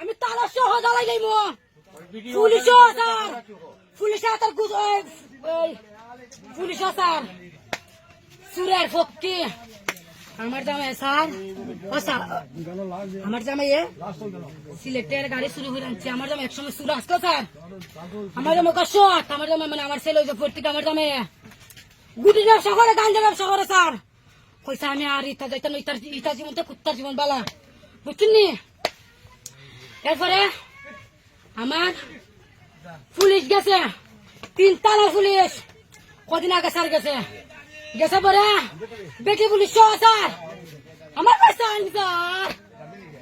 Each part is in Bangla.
আমি তালা সহ জ্বালাই যাইব পুলিশ স্যার পুলিশ তার পুলিশ স্যার সুরের ফক্কি আমার জামাই স্যার ও স্যার আমার জামাই সিলেটের গাড়ি শুরু হয়ে যাচ্ছে। আমার জামাই একসময় শুরু আসতো স্যার। আমার জামাই শর্ট আমার জামাই মানে আমার ছেলে ভর্তি আমার জামাই গুটি ব্যবসা করে গাঞ্জা ব্যবসা করে স্যার। কইসা আমি আর ইতা যাইতাম ইতার ইতা জীবন তো কুত্তার জীবন বালা। বুঝছেন নি? এরপরে আমার পুলিশ গেছে। তিন তালা পুলিশ। কদিন আগে স্যার গেছে। গেছে পরে বেটি পুলিশ সহ স্যার। আমার পয়সা আনি স্যার।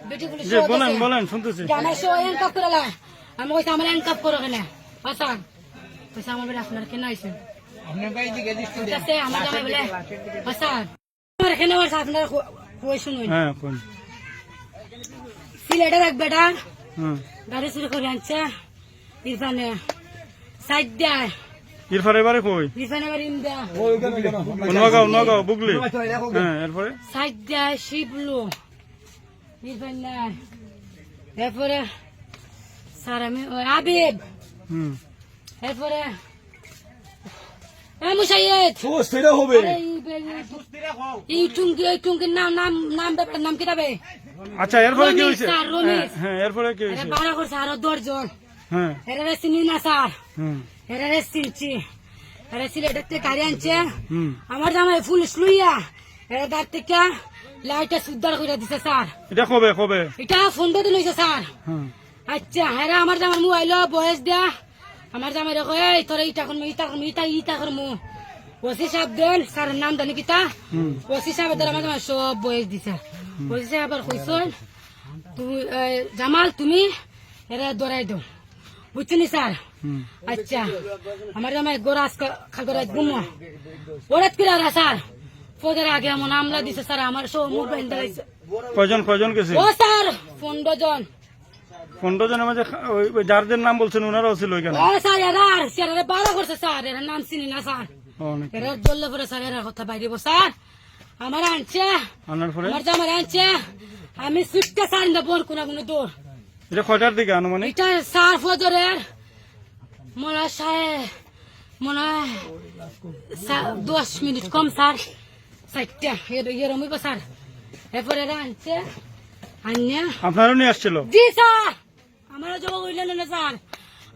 বেটি পুলিশ বলেন বলেন শুনতেছি। আমার সহ এনকাপ করে লাই আমি কইছি আমার এনকাপ করো কেন পাসান পয়সা আমার বেটা আপনার কেন আছে আমার জামাই বলে। পাসান আমার এখানে আপনার শুনুন? হ্যাঁ কোন সিলেটের এক বেটা হুম। গাড়ি চুরি করে আনছে। ইরফানে সাইড দেয়। এবারে কই? ইরফানে আবার ইন্দা। নগাঁও নগাঁও বুগলি। হ্যাঁ এরপরে? সাইড দেয় শিবলু। ইরফান নাই এরপরে স্যার আমি ওই আবিব। হুম। এরপরে নাম নাম নাম নাম কিতাবে আচ্ছা এরপরে কি হয়েছে। হ্যাঁ, হ্যাঁ এরপরে কি হয়েছে? বাড়া করছে আরও দশজন। হ্যাঁ। এরা চিনি না স্যার। এরা চিনছি এরা সিলেটের থেকে গাড়ি আনছে। হুম। আমার জামাই পুলিশ লইয়া এরা তার থেকে লাইটটা সুদ্ধার করে দিছে স্যার। এটা কবে কবে? এটা ফোন দিন হয়েছে স্যার। আচ্ছা হ্যাঁ আমার জামার মোবাইল বয়স দেয়া আমার জামাই রেখো এই তোর ইটা করমু ইটা করমু ইটা ইটা করমু। ওসি সাহেব দেন স্যারের নাম জানি কিতা ওসি সাহেব ধর আমার সব বয়স দিছে। ওসি সাহেব আবার কইসন তুমি জামাল তুমি এরা দৌড়াই দাও। বুঝছেন স্যার? আচ্ছা আমার জামাই গোরাস খাগরাজ গুমো ওরাত করে আর স্যার ফোদের আগে এমন আমলা দিছে স্যার আমার সব মোবাইল দাঁড়াইছে কয়জন কয়জন গেছে? ও স্যার পনেরো জন। পনেরো জনের মাঝে যারদের নাম বলছেন ওনারাও ছিল ওইখানে? ও স্যার এরা আর স্যার বারো করছে স্যার এরা নাম চিনি না স্যার। ও, বললে পরে স্যার কথা বাইরে স্যার। আমার আনছে। আমার জামার আনছে। আমি সুটকে স্যার না বোর কোনা কোনো দৌড়। এটা কয়টার দিকে আনুমানিক? এটা স্যার ফজরের। মনে হয় সাড়ে মনে হয় দশ মিনিট কম স্যার। চারটা। এরম হইব স্যার। এরপরে আনছে আনিয়া। আপনারও নিয়ে আসছিল? জি স্যার। জমা করিলেন না স্যার।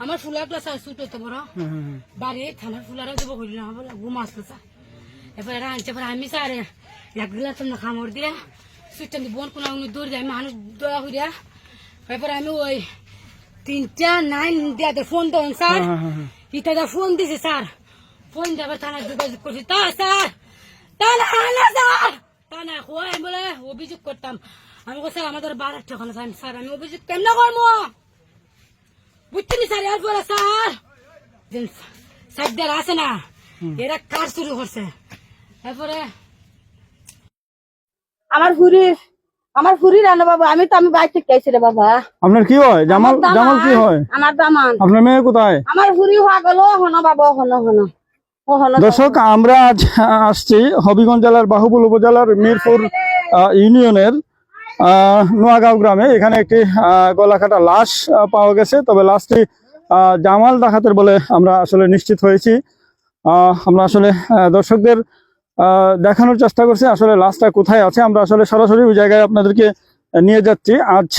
আমার ফুলার ক্লাস স্যার শুট হইতে হুম। বাড়ি থানার ফুলারও জমা করিল আমার ঘুম আসলো এরপরে এরা আনছে পরে আমি স্যার এক গিলাস না খামর দিয়ে সুইচটা বোন কোনো দৌড় যায় মানুষ দয়া করিয়া এরপরে আমি ওই তিনটা নাইন দিয়া ফোন দেন স্যার। হ্যাঁ, হ্যাঁ, হ্যাঁ। ইটা ফোন দিছে স্যার। ফোন দেবার থানায় যোগাযোগ করছি। তা স্যার তা না না স্যার। তা না হো আমি বলে অভিযোগ করতাম। আমি স্যার আমাদের টাকা স্যার স্যার আমি অভিযোগ কেন করব? বুঝছেন স্যার এরপরে স্যার? সাইডদের আছে না। এরা কাজ শুরু করছে? এরপরে আমার ফুরি আমার ফুরি রান্না বাবা আমি তো আমি বাইরে থেকে আইছি রে বাবা। আপনার কি হয়? জামাল জামাল কি হয়? আমার দামান। আপনার মেয়ে কোথায়? আমার ফুরি হওয়া গেল হন বাবা হন হন দর্শক আমরা আজ আসছি হবিগঞ্জ জেলার বাহুবল উপজেলার মিরপুর ইউনিয়নের আহ, নোয়াগাঁও গ্রামে। এখানে একটি গলাকাটা লাশ পাওয়া গেছে। তবে লাশটি জামাল ডাকাতের বলে আমরা আসলে নিশ্চিত হয়েছি। আমরা আসলে দর্শকদের দেখানোর চেষ্টা করছি আসলে লাশটা কোথায় আছে। আমরা আসলে সরাসরি ওই জায়গায় আপনাদেরকে নিয়ে যাচ্ছি। আজ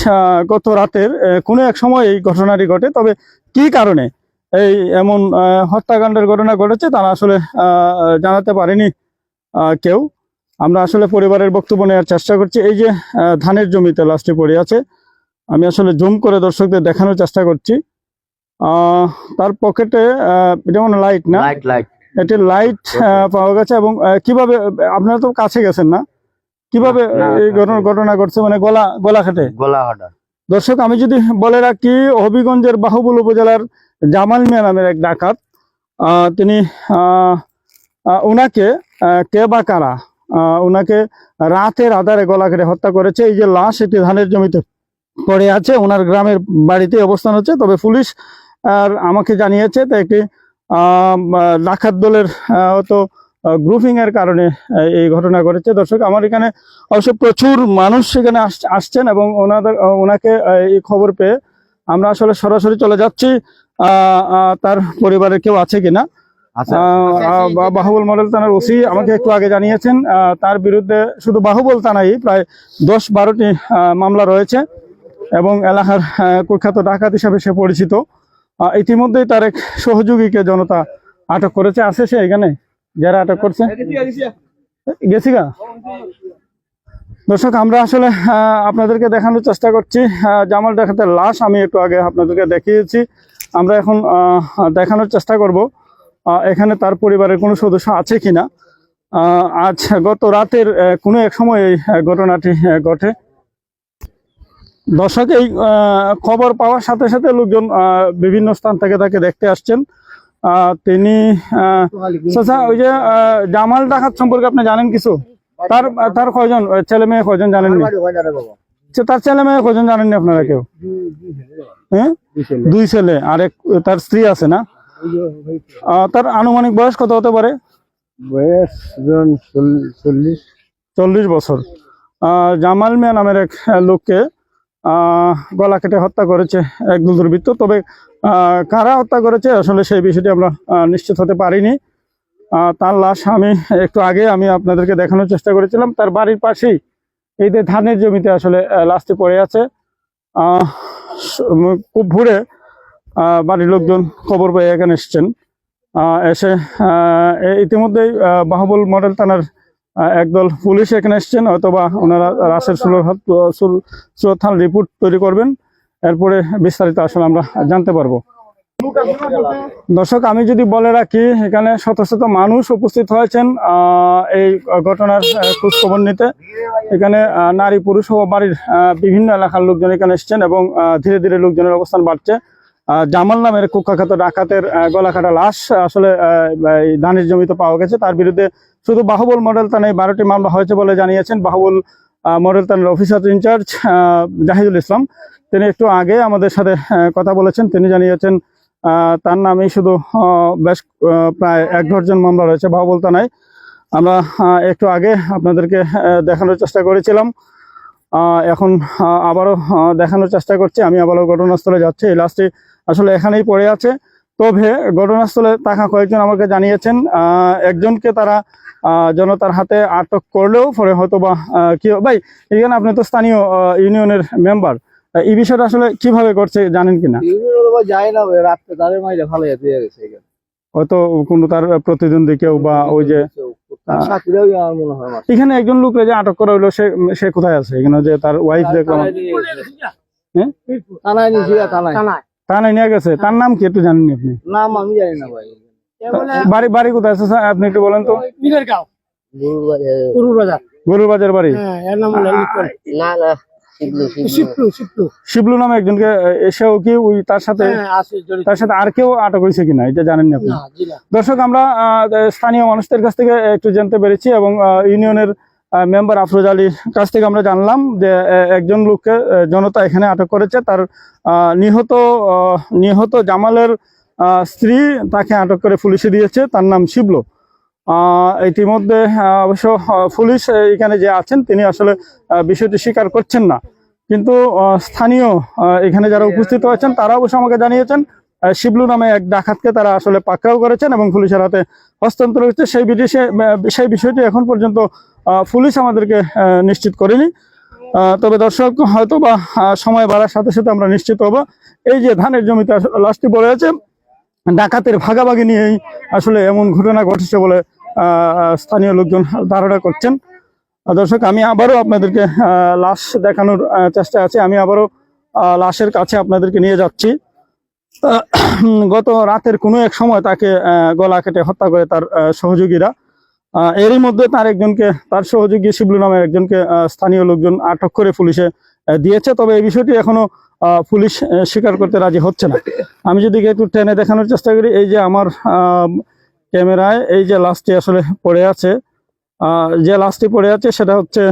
গত রাতের কোনো এক সময় এই ঘটনাটি ঘটে। তবে কি কারণে এই এমন হত্যাকাণ্ডের ঘটনা ঘটেছে তারা আসলে জানাতে পারেনি কেউ। আমরা আসলে পরিবারের বক্তব্য নেওয়ার চেষ্টা করছি। এই যে ধানের জমিতে লাশটি পড়ে আছে আমি আসলে জুম করে দর্শকদের দেখানোর চেষ্টা করছি। তার পকেটে আহ, এটা মানে লাইট না লাইট লাইট এটি লাইট পাওয়া গেছে এবং কীভাবে আপনারা তো কাছে গেছেন না কীভাবে এই ঘটনা ঘটছে মানে গলা গলা খেটে গোলা দর্শক আমি যদি বলে রাখি হবিগঞ্জের বাহুবল উপজেলার জামাল মিয়া নামের এক ডাকাত আহ, তিনি ওনাকে কে বা কারা ওনাকে রাতের আধারে গলা কেটে হত্যা করেছে। এই যে লাশ এটি ধানের জমিতে পড়ে আছে ওনার গ্রামের বাড়িতে অবস্থান হচ্ছে। তবে পুলিশ আর আমাকে জানিয়েছে তো একটি ডাকাত দলের আহ, হয়তো গ্রুপিং এর কারণে এই ঘটনা ঘটেছে। দর্শক আমার এখানে অবশ্য প্রচুর মানুষ সেখানে আস- আসছেন এবং ওনাদের ওনাকে এই খবর পেয়ে আমরা আসলে সরাসরি চলে যাচ্ছি। তার পরিবারের কেউ আছে কিনা? বাহুবল মডেল থানার ওসি আমাকে একটু আগে জানিয়েছেন তার বিরুদ্ধে শুধু বাহুবল থানায় প্রায় দশ বারোটি মামলা রয়েছে এবং এলাকার কুখ্যাত ডাকাত হিসাবে সে পরিচিত। ইতিমধ্যেই তার এক সহযোগীকে জনতা আটক করেছে। আছে সে এখানে? যারা আটক করছে? গেছি গা। দর্শক আমরা আসলে আপনাদেরকে দেখানোর চেষ্টা করছি। জামাল ডাকাতের লাশ আমি একটু আগে আপনাদেরকে দেখিয়েছি। আমরা এখন দেখানোর চেষ্টা করব। এখানে তার পরিবারের কোনো সদস্য আছে কিনা? আহ, আজ গত রাতের কোনো এক সময় এই ঘটনাটি ঘটে। দর্শক এই খবর পাওয়ার সাথে সাথে লোকজন বিভিন্ন স্থান থেকে তাকে দেখতে আসছেন। আহ, তিনি আহ, ওই যে আহ, জামাল ডাকাত সম্পর্কে আপনি জানেন কিছু? তার তার কয়জন ছেলে মেয়ে কয়জন জানেননি? তার ছেলে মেয়ে কয়জন জানেননি আপনারা কেউ? হ্যাঁ? দুই ছেলে। আর এক তার স্ত্রী আছে না? তার আনুমানিক বয়স কত হতে পারে? বয়স জন চল্লিশ। চল্লিশ বছর। জামাল মিয়া নামের এক লোককে গলা কেটে হত্যা করেছে এক দুর্বৃত্ত। তবে কারা হত্যা করেছে আসলে সেই বিষয়টি আমরা নিশ্চিত হতে পারিনি। তার লাশ আমি একটু আগে আমি আপনাদেরকে দেখানোর চেষ্টা করেছিলাম। তার বাড়ির পাশেই এই যে ধানের জমিতে আসলে লাশটি পড়ে আছে। আহ, খুব ভোরে বাড়ির লোকজন খবর পেয়ে এখানে এসছেন। এসে ইতিমধ্যেই বাহুবল মডেল থানার একদল পুলিশ এখানে এসছেন। অথবা ওনারা রাসের সুরথান রিপোর্ট তৈরি করবেন। এরপরে বিস্তারিত আসলে আমরা জানতে পারব। দর্শক আমি যদি বলে রাখি এখানে শত শত মানুষ উপস্থিত হয়েছেন এই ঘটনার আহ, খোঁজ নিতে। এখানে নারী পুরুষ ও বাড়ির বিভিন্ন এলাকার লোকজন এখানে এসছেন এবং ধীরে ধীরে লোকজনের অবস্থান বাড়ছে। জামাল নামের কুখ্যাত ডাকাতের গলাকাটা লাশ আসলে ধানের জমিতে পাওয়া গেছে। তার বিরুদ্ধে শুধু বাহুবল মডেল থানায় বারোটি মামলা হয়েছে বলে জানিয়েছেন বাহুবল মডেল থানার অফিসার ইনচার্জ জাহিদুল ইসলাম। তিনি একটু আগে আমাদের সাথে কথা বলেছেন। তিনি জানিয়েছেন তার নামেই শুধু বেশ প্রায় এক ডজন মামলা রয়েছে বাহুবল থানায়। আমরা একটু আগে আপনাদেরকে দেখানোর চেষ্টা করেছিলাম। এখন আবারও দেখানোর চেষ্টা করছি। আমি আবারও ঘটনাস্থলে যাচ্ছি। এই লাস্টে আসলে এখানেই পড়ে আছে। তবে ঘটনাস্থলে থাকা কয়েকজন আমাকে জানিয়েছেন একজনকে তারা আহ, জনতার হাতে আটক করলেও পরে হয়তো বা কি ভাই এখানে আপনি তো স্থানীয় ইউনিয়নের মেম্বার। এই বিষয়টা আসলে কীভাবে করছে জানেন কিনা? যায় না রাত্রে তাদের ভালো হয়তো কোনো তার প্রতিদ্বন্দ্বী কেউ বা ওই যে এখানে একজন লোক যে আটক করা হইল সে সে কোথায় আছে? এখানে যে তার ওয়াইফ দেখলাম থানায় নিয়ে গেছে। হ্যাঁ? নিয়েছি থানায়। নিয়ে গেছে। তার নাম কি একটু জানেন আপনি? নাম আমি জানি না ভাই। বাড়ি বাড়ি কোথায় আছে আপনি একটু বলেন তো। গরুর বাজার বাড়ি? না না। শিবলু শিবলু। শিবলু নামে একজনকে এসেও কি ওই তার সাথে? তার সাথে আর কেউ আটক হয়েছে কিনা এটা জানেন না আপনি দর্শক আমরা আহ, স্থানীয় মানুষদের কাছ থেকে একটু জানতে পেরেছি এবং আহ, ইউনিয়নের মেম্বার আফরোজ আলীর কাছ থেকে আমরা জানলাম যে একজন লোককে জনতা এখানে আটক করেছে। তার আহ, নিহত আহ, নিহত জামালের আহ, স্ত্রী তাকে আটক করে পুলিশে দিয়েছে। তার নাম শিবলু। আহ, ইতিমধ্যে অবশ্য পুলিশ এখানে যে আছেন তিনি আসলে আহ, বিষয়টি স্বীকার করছেন না। কিন্তু স্থানীয় এখানে যারা উপস্থিত হয়েছেন তারা অবশ্য আমাকে জানিয়েছেন শিবলু নামে এক ডাকাতকে তারা আসলে পাকড়াও করেছেন এবং পুলিশের হাতে হস্তান্তর হচ্ছে সেই বিদেশে সেই বিষয়টি এখন পর্যন্ত পুলিশ আমাদেরকে নিশ্চিত করেনি। তবে দর্শক হয়তো বা সময় বাড়ার সাথে সাথে আমরা নিশ্চিত হব। এই যে ধানের জমিতে লাশটি পড়ে আছে ডাকাতের ভাগাভাগি নিয়েই আসলে এমন ঘটনা ঘটেছে বলে আহ, স্থানীয় লোকজন ধারণা করছেন। দর্শক, আমি আবারও আপনাদেরকে লাশ দেখানোর চেষ্টা আছে। আমি আবারও লাশের কাছে আপনাদেরকে নিয়ে যাচ্ছি। গত রাতের কোনো এক সময় তাকে গলা কেটে হত্যা করে তার সহযোগীরা। এরই মধ্যে তার একজনকে, তার সহযোগী শিবলু নামের একজনকে স্থানীয় লোকজন আটক করে পুলিশে দিয়েছে। তবে এই বিষয়টি এখনও পুলিশ স্বীকার করতে রাজি হচ্ছে না। আমি যদি একটু টেনে দেখানোর চেষ্টা করি, এই যে আমার ক্যামেরায় এই যে লাশটি আসলে পড়ে আছে যে লাশটি পড়ে আছে সেটা হচ্ছে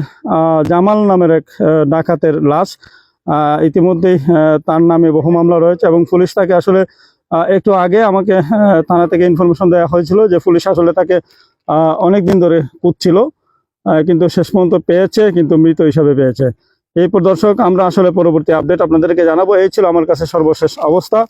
জামাল নামের এক ডাকাতের লাশ। ইতিমধ্যেই তার নামে বহু মামলা রয়েছে এবং পুলিশ তাকে আসলে একটু আগে আমাকে থানা থেকে ইনফরমেশন দেওয়া হয়েছিল যে পুলিশ আসলে তাকে অনেক দিন ধরে আহ, কিন্তু শেষ পর্যন্ত পেয়েছে কিন্তু মৃত হিসাবে পেয়েছে। এরপর দর্শক আমরা আসলে পরবর্তী আপডেট আপনাদেরকে জানাব। এই ছিল আমার কাছে সর্বশেষ অবস্থা।